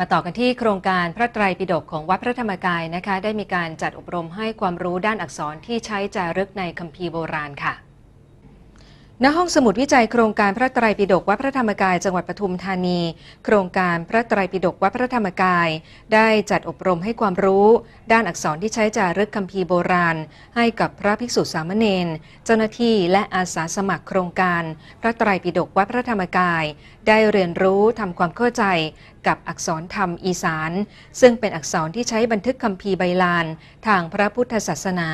มาต่อกันที่โครงการพระไตรปิฎกของวัดพระธรรมกายนะคะ ได้มีการจัดอบรมให้ความรู้ด้านอักษรที่ใช้จารึกในคัมภีร์โบราณค่ะ ณห้องสมุดวิจัยโครงการพระไตรปิฎกวัดพระธรรมกายจังหวัดปทุมธานี โครงการพระไตรปิฎกวัดพระธรรมกาย ได้จัดอบรมให้ความรู้ ด้านอักษรที่ใช้จารึกคัมภีร์โบราณ ให้กับพระภิกษุสามเณรเจ้าหน้าที่และอาสาสมัครโครงการ พระไตรปิฎกวัดพระธรรมกาย ได้เรียนรู้ทำความเข้าใจกับอักษรธรรมอีสาน ซึ่งเป็นอักษรที่ใช้บันทึกคัมภีร์ใบลาน ทางพระพุทธศาสนา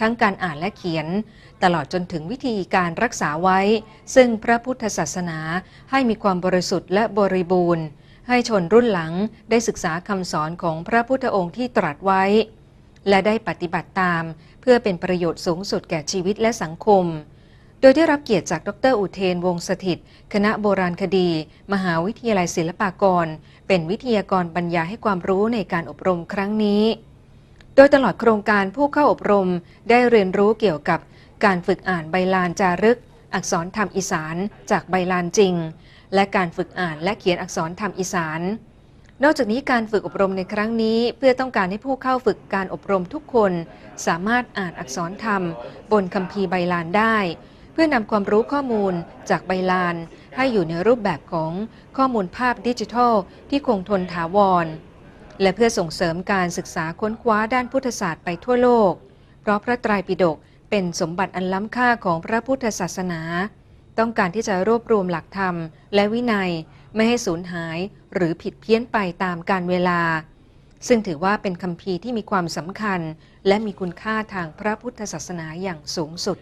ทั้งการอ่านและเขียน ตลอดจนถึงวิธีการรักษาไว้ ซึ่งพระพุทธศาสนาให้มีความบริสุทธิ์และบริบูรณ์ ให้ชนรุ่นหลังได้ศึกษาคำสอนของพระพุทธองค์ที่ตรัสไว้ และได้ปฏิบัติตาม เพื่อเป็นประโยชน์สูงสุดแก่ชีวิตและสังคม โดยได้รับเกียรติจากดรอุเทนวงศ์สถิต คณะโบราณคดี มหาวิทยาลัยศิลปากร เป็นวิทยากรบรรยายให้ความรู้ในการอบรมครั้งนี้โดยตลอดโครงการผู้เข้าอบรมได้เรียนรู้เกี่ยวกับการฝึกอ่านใบลานจารึก อักษรธรรมอีสานจากใบลานจริง และการฝึกอ่านและเขียนอักษรธรรมอีสาน นอกจากนี้การฝึกอบรมในครั้งนี้ เพื่อต้องการให้ผู้เข้าฝึกการอบรมทุกคน สามารถอ่านอักษรธรรม บนคัมภีร์ใบลานได้ เพื่อนำความรู้ข้อมูลจากใบลาน ให้อยู่ในรูปแบบของข้อมูลภาพดิจิทัล ที่คงทนถาวร และเพื่อส่งเสริมการศึกษาค้นคว้าด้านพุทธศาสตร์ไปทั่วโลก เพราะพระไตรปิฎก เป็นสมบัติอันล้ำค่าของพระพุทธศาสนา ต้องการที่จะรวบรวมหลักธรรม และวินัยไม่ให้สูญหายหรือผิดเพี้ยนไปตามการเวลา ซึ่งถือว่าเป็นคัมภีร์ที่มีความสำคัญ และมีคุณค่าทางพระพุทธศาสนาอย่างสูงสุด